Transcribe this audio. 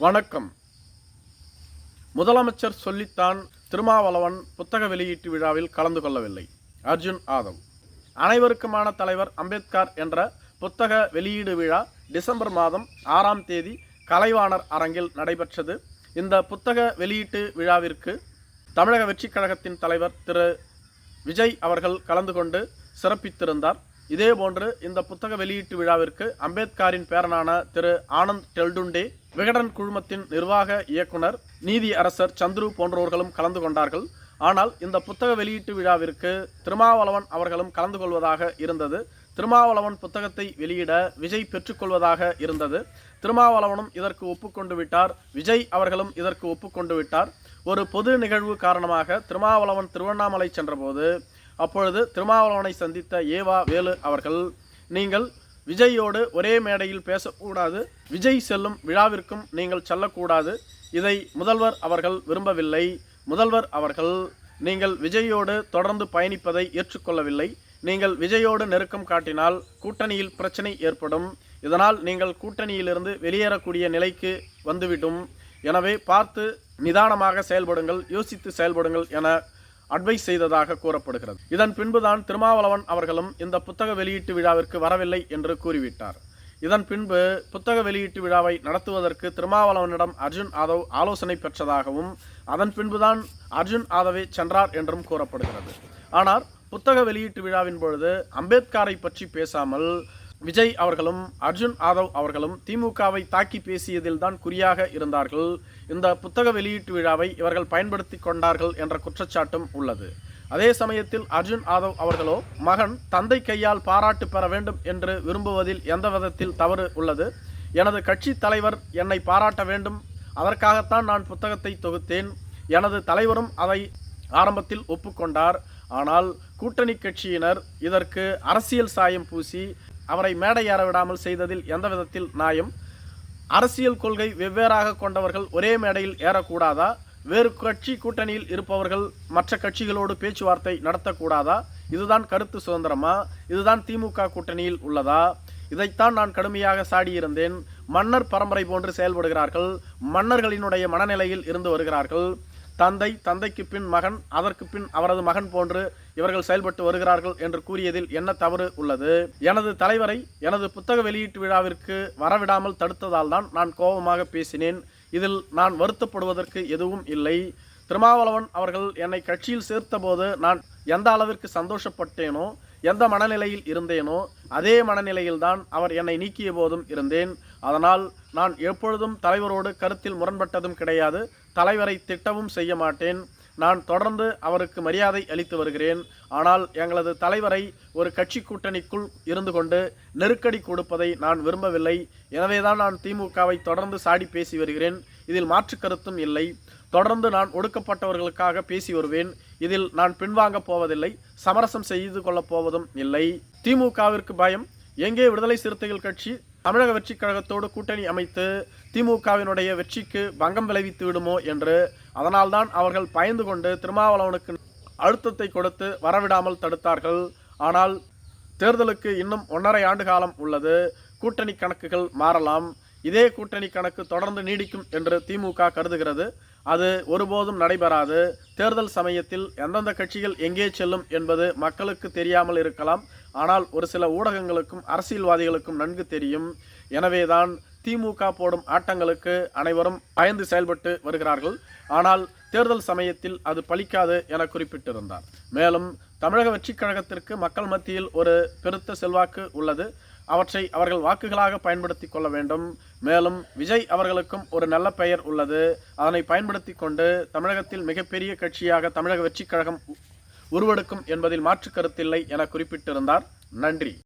வணக்கம். முதலமைச்சர் சொல்லித்தான் திருமாவளவன் புத்தக வெளியீட்டு விழாவில் கலந்து கொள்ளவில்லை. அர்ஜுன் ஆதவ். அனைவருக்குமான தலைவர் அம்பேத்கர் என்ற புத்தக வெளியீடு விழா டிசம்பர் மாதம் ஆறாம் தேதி கலைவாணர் அரங்கில் நடைபெற்றது. இந்த புத்தக வெளியீட்டு விழாவிற்கு தமிழக வெற்றிக் கழகத்தின் தலைவர் திரு விஜய் அவர்கள் கலந்து கொண்டு சிறப்பித்திருந்தார். இதே போன்று இந்த புத்தக வெளியீட்டு விழாவிற்கு அம்பேத்கரின் பேரனான திரு ஆனந்த் டெல்டுண்டே விகடன் குழுமத்தின் நிர்வாக இயக்குனர் நீதி அரசர் சந்துரு போன்றவர்களும் கலந்து கொண்டார்கள். ஆனால் இந்த புத்தக வெளியீட்டு விழாவிற்கு திருமாவளவன் அவர்களும் கலந்து கொள்வதாக இருந்தது. திருமாவளவன் புத்தகத்தை வெளியிட விஜய் பெற்றுக்கொள்வதாக இருந்தது. திருமாவளவனும் இதற்கு ஒப்புக்கொண்டு விட்டார். விஜய் அவர்களும் இதற்கு ஒப்புக்கொண்டு விட்டார். ஒரு பொது நிகழ்வு காரணமாக திருமாவளவன் திருவண்ணாமலை சென்றபோது அப்பொழுது திருமாவளவனை சந்தித்த ஏவா வேலு அவர்கள் நீங்கள் விஜயோடு ஒரே மேடையில் பேசக்கூடாது. விஜய் செல்லும் விழாவிற்கும் நீங்கள் செல்லக்கூடாது. இதை முதல்வர் அவர்கள் விரும்பவில்லை. முதல்வர் அவர்கள் நீங்கள் விஜயோடு தொடர்ந்து பயணிப்பதை ஏற்றுக்கொள்ளவில்லை. நீங்கள் விஜயோடு நெருக்கம் காட்டினால் கூட்டணியில் பிரச்சனை ஏற்படும். இதனால் நீங்கள் கூட்டணியிலிருந்து வெளியேறக்கூடிய நிலைக்கு வந்துவிடும். எனவே பார்த்து நிதானமாக செயல்படுங்கள் யோசித்து செயல்படுங்கள் என அட்வைஸ் செய்ததாக கூறப்படுகிறது. இதன் பின்புதான் திருமாவளவன் அவர்களும் இந்த புத்தக வெளியீட்டு விழாவிற்கு வரவில்லை என்று கூறிவிட்டார். இதன் பின்பு புத்தக வெளியீட்டு விழாவை நடத்துவதற்கு திருமாவளவனிடம் அர்ஜுன் ஆதவ் ஆலோசனை பெற்றதாகவும் அதன் பின்புதான் அர்ஜுன் ஆதவே சென்றார் என்றும் கூறப்படுகிறது. ஆனால் புத்தக வெளியீட்டு விழாவின் பொழுது அம்பேத்காரை பற்றி பேசாமல் விஜய் அவர்களும் அர்ஜுன் ஆதவ் அவர்களும் திமுகவை தாக்கி பேசியதில்தான் குறியாக இருந்தார்கள். இந்த புத்தக வெளியீட்டு விழாவை இவர்கள் பயன்படுத்தி கொண்டார்கள் என்ற குற்றச்சாட்டும் உள்ளது. அதே சமயத்தில் அர்ஜுன் ஆதவ் அவர்களோ மகன் தந்தை கையால் பாராட்டு பெற வேண்டும் என்று விரும்புவதில் எந்த விதத்தில் தவறு உள்ளது? எனது கட்சி தலைவர் என்னை பாராட்ட வேண்டும். அதற்காகத்தான் நான் புத்தகத்தை தொகுத்தேன். எனது தலைவரும் அதை ஆரம்பத்தில் ஒப்புக்கொண்டார். ஆனால் கூட்டணி கட்சியினர் இதற்கு அரசியல் சாயம் பூசி அவரை மேடை ஏற விடாமல் செய்ததில் எந்த விதத்தில் நியாயம்? அரசியல் கொள்கை வெவ்வேறாக கொண்டவர்கள் ஒரே மேடையில் ஏறக்கூடாதா? வேறு கட்சி கூட்டணியில் இருப்பவர்கள் மற்ற கட்சிகளோடு பேச்சுவார்த்தை நடத்தக்கூடாதா? இதுதான் கருத்து சுதந்திரமா? இதுதான் திமுக கூட்டணியில் உள்ளதா? இதைத்தான் நான் கடுமையாக சாடியிருந்தேன். மன்னர் பரம்பரை போன்று செயல்படுகிறார்கள். மன்னர்களினுடைய மனநிலையில் இருந்து வருகிறார்கள். தந்தை தந்தைக்கு பின் மகன் அதற்கு பின் அவரது மகன் போன்று இவர்கள் செயல்பட்டு வருகிறார்கள் என்று கூறியதில் என்ன தவறு உள்ளது? எனது தலைவரை எனது புத்தக வெளியீட்டு விழாவிற்கு வரவிடாமல் தடுத்ததால் தான் நான் கோபமாக பேசினேன். இதில் நான் வருத்தப்படுவதற்கு எதுவும் இல்லை. திருமாவளவன் அவர்கள் என்னை கட்சியில் சேர்த்தபோது நான் எந்த அளவிற்கு சந்தோஷப்பட்டேனோ எந்த மனநிலையில் இருந்தேனோ அதே மனநிலையில்தான் அவர் என்னை நீக்கிய போதும் இருந்தேன். அதனால் நான் எப்பொழுதும் தலைவரோடு கருத்தில் முரண்பட்டதும் கிடையாது. தலைவரை திட்டவும் செய்ய மாட்டேன். நான் தொடர்ந்து அவருக்கு மரியாதை அளித்து வருகிறேன். ஆனால் எங்களது தலைவரை ஒரு கட்சி கூட்டணிக்குள் இருந்து கொண்டு நெருக்கடி கொடுப்பதை நான் விரும்பவில்லை. எனவேதான் நான் திமுகவை தொடர்ந்து சாடி பேசி வருகிறேன். இதில் மாற்று கருத்தும் இல்லை. தொடர்ந்து நான் ஒடுக்கப்பட்டவர்களுக்காக பேசி வருவேன். இதில் நான் பின்வாங்க போவதில்லை. சமரசம் செய்து கொள்ளப் போவதும் இல்லை. திமுகவிற்கு பயம். எங்கே விடுதலை சிறுத்தைகள் கட்சி? தமிழக வெற்றி கழகத்தோடு கூட்டணி அமைத்து திமுகவினுடைய வெற்றிக்கு பங்கம் விளைவித்து விடுமோ என்று அதனால்தான் அவர்கள் பயந்து கொண்டு திருமாவளவனுக்கு அழுத்தத்தை கொடுத்து வரவிடாமல் தடுத்தார்கள். ஆனால் தேர்தலுக்கு இன்னும் ஒன்றரை ஆண்டு காலம் உள்ளது. கூட்டணி கணக்குகள் மாறலாம். இதே கூட்டணி கணக்கு தொடர்ந்து நீடிக்கும் என்று திமுக கருதுகிறது. அது ஒருபோதும் நடைபெறாது. தேர்தல் சமயத்தில் எந்தெந்த கட்சிகள் எங்கே செல்லும் என்பது மக்களுக்கு தெரியாமல் இருக்கலாம். ஆனால் ஒரு சில ஊடகங்களுக்கும் அரசியல்வாதிகளுக்கும் நன்கு தெரியும். எனவேதான் திமுக போடும் ஆட்டங்களுக்கு அனைவரும் பயந்து செயல்பட்டு வருகிறார்கள். ஆனால் தேர்தல் சமயத்தில் அது பலிக்காது என குறிப்பிட்டிருந்தார். மேலும் தமிழக வெற்றிக் கழகத்திற்கு மக்கள் மத்தியில் ஒரு பெருத்த செல்வாக்கு உள்ளது. அவற்றை அவர்கள் வாக்குகளாக பயன்படுத்தி கொள்ள வேண்டும். மேலும் விஜய் அவர்களுக்கும் ஒரு நல்ல பெயர் உள்ளது. அதனை பயன்படுத்தி கொண்டு தமிழகத்தில் மிகப்பெரிய கட்சியாக தமிழக வெற்றிக் கழகம் உருவெடுக்கும் என்பதில் மாற்று கருத்தில்லை என குறிப்பிட்டிருந்தார். நன்றி.